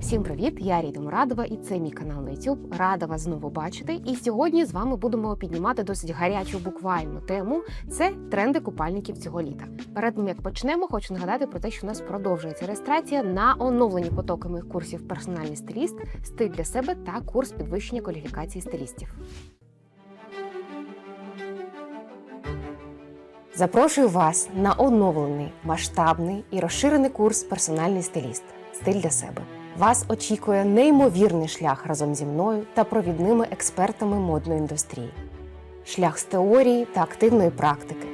Всім привіт! Я Ріда Мурадова і це мій канал на YouTube. Рада вас знову бачити. І сьогодні з вами будемо піднімати досить гарячу буквальну тему. Це тренди купальників цього літа. Перед тим як почнемо, хочу нагадати про те, що у нас продовжується реєстрація на оновлені потоки моїх курсів персональний стиліст, стиль для себе та курс підвищення кваліфікації стилістів. Запрошую вас на оновлений, масштабний і розширений курс персональний стиліст стиль для себе. Вас очікує неймовірний шлях разом зі мною та провідними експертами модної індустрії. Шлях з теорії та активної практики.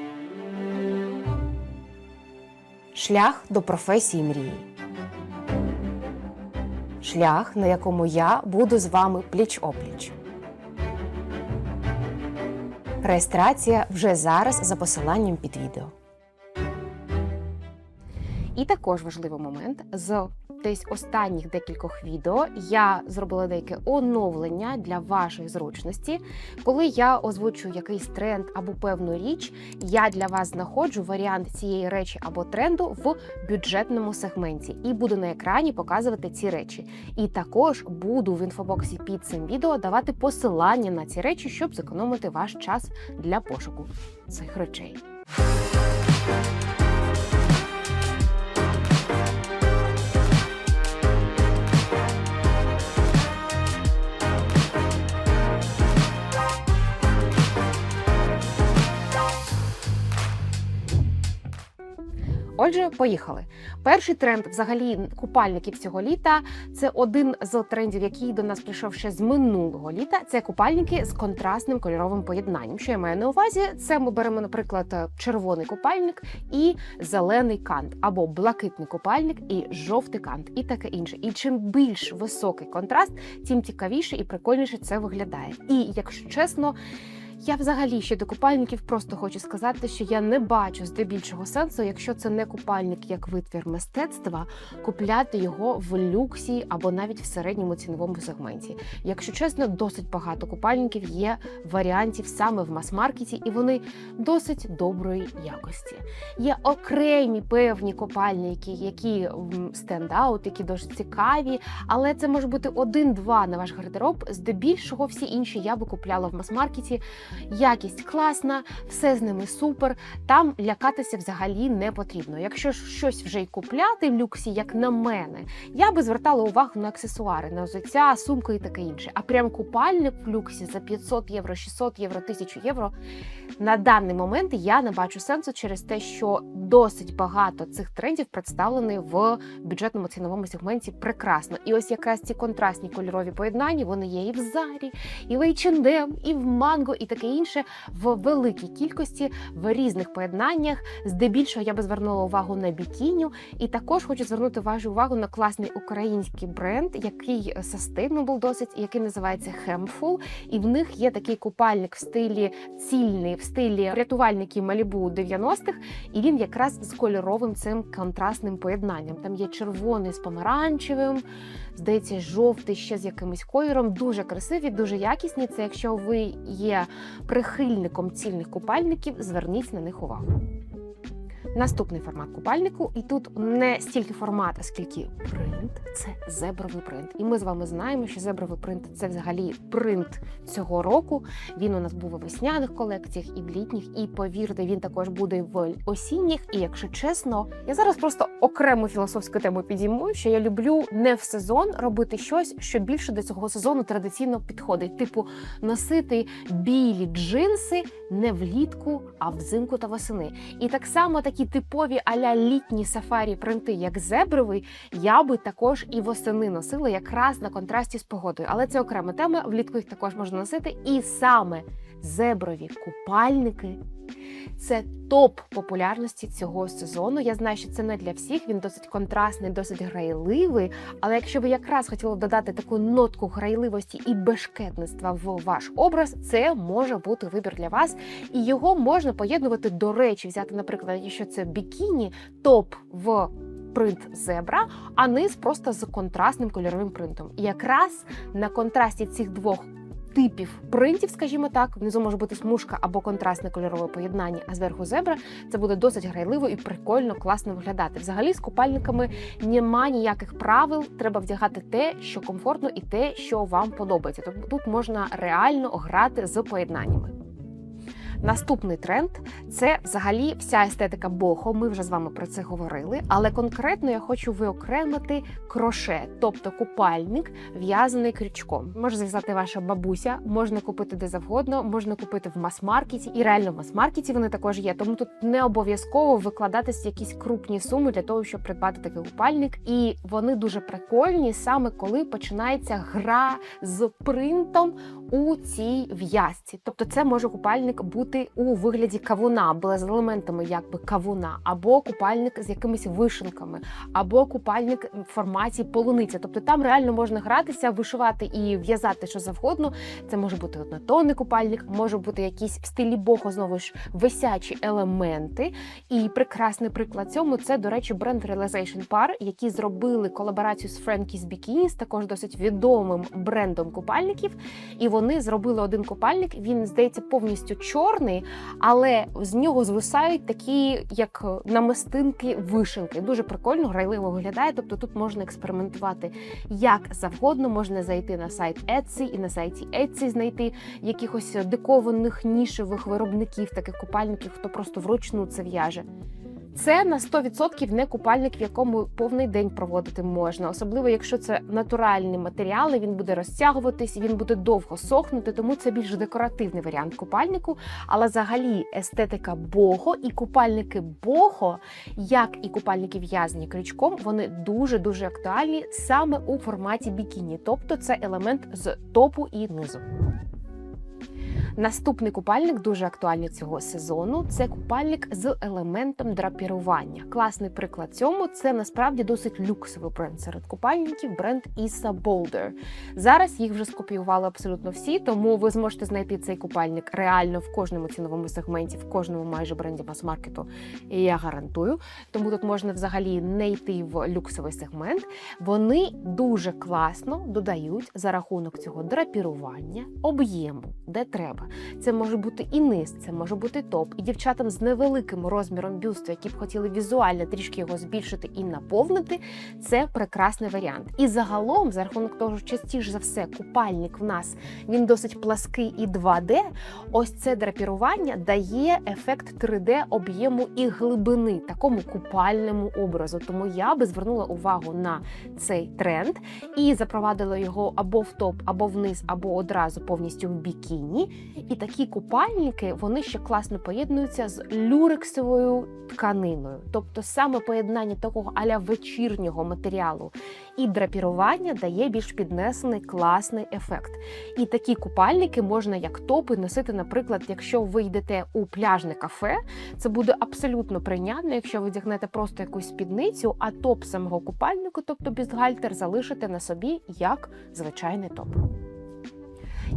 Шлях до професії мрії. Шлях, на якому я буду з вами пліч-опліч. Реєстрація вже зараз за посиланням під відео. І також важливий момент з десь останніх декількох відео я зробила деяке оновлення для вашої зручності. Коли я озвучую якийсь тренд або певну річ, я для вас знаходжу варіант цієї речі або тренду в бюджетному сегменті і буду на екрані показувати ці речі. І також буду в інфобоксі під цим відео давати посилання на ці речі, щоб зекономити ваш час для пошуку цих речей. Отже, поїхали. Перший тренд, взагалі, купальників цього літа. Це один з трендів, який до нас прийшов ще з минулого літа. Це купальники з контрастним кольоровим поєднанням. Що я маю на увазі? Це ми беремо, наприклад, червоний купальник і зелений кант, або блакитний купальник і жовтий кант, і таке інше. І чим більш високий контраст, тим цікавіше і прикольніше це виглядає. І якщо чесно. Я взагалі щодо купальників просто хочу сказати, що я не бачу здебільшого сенсу, якщо це не купальник як витвір мистецтва, купляти його в люксі або навіть в середньому ціновому сегменті. Якщо чесно, досить багато купальників є варіантів саме в мас-маркеті, і вони досить доброї якості. Є окремі певні купальники, які стендаут, які дуже цікаві, але це може бути один-два на ваш гардероб. Здебільшого всі інші я би купляла в мас-маркеті. Якість класна, все з ними супер. Там лякатися взагалі не потрібно. Якщо щось вже й купляти в люксі, як на мене, я би звертала увагу на аксесуари, на взуття, сумку і таке інше. А прям купальник в люксі за 500 євро, 600 євро, 1000 євро. На даний момент я не бачу сенсу через те, що досить багато цих трендів представлені в бюджетному ціновому сегменті прекрасно. І ось якраз ці контрастні кольорові поєднання вони є і в зарі, і в H&M, і в манго, і таке інше в великій кількості в різних поєднаннях. Здебільшого я би звернула увагу на бікіню, і також хочу звернути вашу увагу на класний український бренд, який sustainable досить, який називається Hemful. І в них є такий купальник в стилі цільний, в стилі рятувальників Малібу 90-х, і він якраз з кольоровим цим контрастним поєднанням. Там є червоний з помаранчевим здається, жовтий ще з якимось кольором. Дуже красиві, дуже якісні. Це якщо ви є прихильником цільних купальників, зверніть на них увагу. Наступний формат купальнику, і тут не стільки формат, скільки принт це зебровий принт. І ми з вами знаємо, що зебровий принт це взагалі принт цього року. Він у нас був у весняних колекціях і в літніх. І повірте, він також буде в осінніх. І якщо чесно, я зараз просто окрему філософську тему підійму, що я люблю не в сезон робити щось, що більше до цього сезону традиційно підходить. Типу носити білі джинси не влітку, а взимку та восени. І так само такі типові аля літні сафарі принти, як зебровий, я би також і восени носила якраз на контрасті з погодою. Але це окрема тема. Влітку їх також можна носити. І саме зеброві купальники. Це топ популярності цього сезону. Я знаю, що це не для всіх. Він досить контрастний, досить грайливий. Але якщо ви якраз хотіли додати таку нотку грайливості і бешкетництва в ваш образ, це може бути вибір для вас, і його можна поєднувати до речі, взяти, наприклад, якщо це бікіні, топ в. Принт зебра, а низ просто з контрастним кольоровим принтом. І якраз на контрасті цих двох типів принтів, скажімо так. Внизу може бути смужка або контрастне кольорове поєднання, а зверху зебра. Це буде досить грайливо і прикольно, класно виглядати. Взагалі з купальниками нема ніяких правил. Треба вдягати те, що комфортно, і те, що вам подобається. Тобто тут можна реально грати з поєднаннями. Наступний тренд це взагалі вся естетика бохо. Ми вже з вами про це говорили. Але конкретно я хочу виокремити кроше, тобто купальник, в'язаний крючком. Може зв'язати ваша бабуся, можна купити де завгодно, можна купити в мас-маркеті, і реально в мас-маркеті вони також є. Тому тут не обов'язково викладатись якісь крупні суми для того, щоб придбати такий купальник. І вони дуже прикольні саме коли починається гра з принтом у цій в'язці. Тобто, це може купальник бути у вигляді кавуна, або з елементами якби кавуна, або купальник з якимись вишенками, або купальник в форматі полуниця. Тобто там реально можна гратися, вишивати і в'язати що завгодно. Це може бути однотонний купальник, може бути якісь в стилі бохо, знову ж висячі елементи. І прекрасний приклад цьому це, до речі, бренд Realization Par, які зробили колаборацію з Frankie's Bikinis, також досить відомим брендом купальників. І вони зробили один купальник. Він здається повністю чорний, але з нього звисають такі, як намистинки, вишенки. Дуже прикольно, грайливо виглядає. Тобто тут можна експериментувати як завгодно. Можна зайти на сайт Etsy і на сайті Etsy знайти якихось дикованих нішевих виробників таких купальників, хто просто вручну це в'яже. Це на 100% не купальник, в якому повний день проводити можна, особливо якщо це натуральні матеріали. Він буде розтягуватись, він буде довго сохнути, тому це більш декоративний варіант купальнику. Але взагалі естетика бого і купальники бого, як і купальники в'язані крючком, вони дуже дуже актуальні саме у форматі бікіні, тобто це елемент з топу і низу. Наступний купальник дуже актуальний цього сезону. Це купальник з елементом драпірування. Класний приклад цьому це насправді досить люксовий бренд серед купальників. Бренд Issa Boulder. Зараз їх вже скопіювали абсолютно всі, тому ви зможете знайти цей купальник реально в кожному ціновому сегменті, в кожному майже бренді мас-маркету. Я гарантую. Тому тут можна взагалі не йти в люксовий сегмент. Вони дуже класно додають за рахунок цього драпірування, об'єму, де треба. Це може бути і низ, це може бути топ, і дівчатам з невеликим розміром бюсту, які б хотіли візуально трішки його збільшити і наповнити. Це прекрасний варіант. І загалом, за рахунок того, що частіше за все, купальник в нас він досить плаский і 2D, Ось це драпірування дає ефект 3D об'єму і глибини такому купальному образу. Тому я би звернула увагу на цей тренд і запровадила його або в топ, або вниз, або одразу повністю в бікіні. І такі купальники вони ще класно поєднуються з люрексовою тканиною, тобто саме поєднання такого аля вечірнього матеріалу і драпірування дає більш піднесений класний ефект. І такі купальники можна як топи носити, наприклад, якщо ви йдете у пляжне кафе, це буде абсолютно прийнятно, якщо ви вдягнете просто якусь спідницю, а топ самого купальнику, тобто бюстгальтер, залишите на собі як звичайний топ.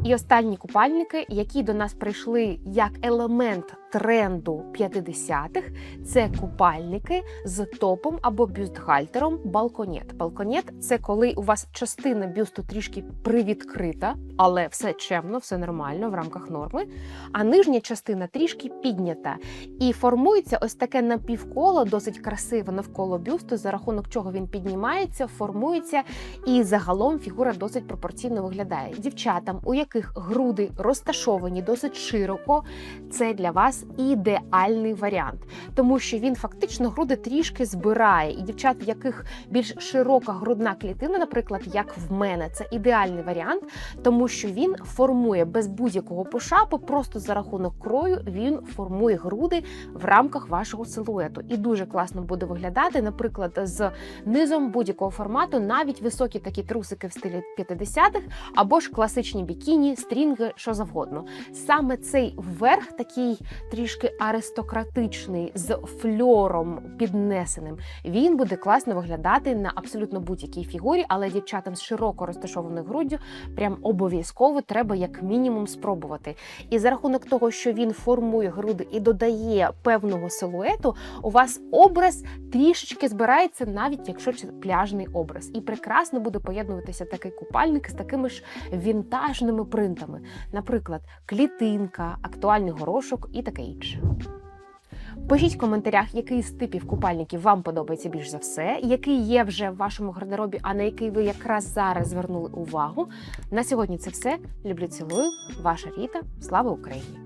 І останні купальники, які до нас прийшли як елемент тренду 50-х, це купальники з топом або бюстгальтером балконет. Балконет це коли у вас частина бюсту трішки привідкрита, але все чемно, все нормально в рамках норми. А нижня частина трішки піднята. І формується ось таке напівколо, досить красиве навколо бюсту, за рахунок чого він піднімається, формується, і загалом фігура досить пропорційно виглядає. Дівчатам, у яких груди розташовані досить широко, це для вас ідеальний варіант, тому що він фактично груди трішки збирає. І дівчат, в яких більш широка грудна клітина, наприклад, як в мене, це ідеальний варіант, тому що він формує без будь-якого пошапу, просто за рахунок крою він формує груди в рамках вашого силуету. І дуже класно буде виглядати, наприклад, з низом будь-якого формату, навіть високі такі трусики в стилі 50-х, або ж класичні бікіні, стрінги, що завгодно. Саме цей верх такий трішки аристократичний з фльором піднесеним. Він буде класно виглядати на абсолютно будь-якій фігурі, але дівчатам з широко розташованою груддю прям обов'язково треба як мінімум спробувати. І за рахунок того, що він формує груди і додає певного силуету, у вас образ трішечки збирається, навіть якщо це пляжний образ. І прекрасно буде поєднуватися такий купальник з такими ж вінтажними принтами, наприклад, клітинка, актуальний горошок і таке інше. Пишіть в коментарях, який з типів купальників вам подобається більш за все, який є вже в вашому гардеробі, а на який ви якраз зараз звернули увагу. На сьогодні це все. Люблю, цілую. Ваша Ріта. Слава Україні!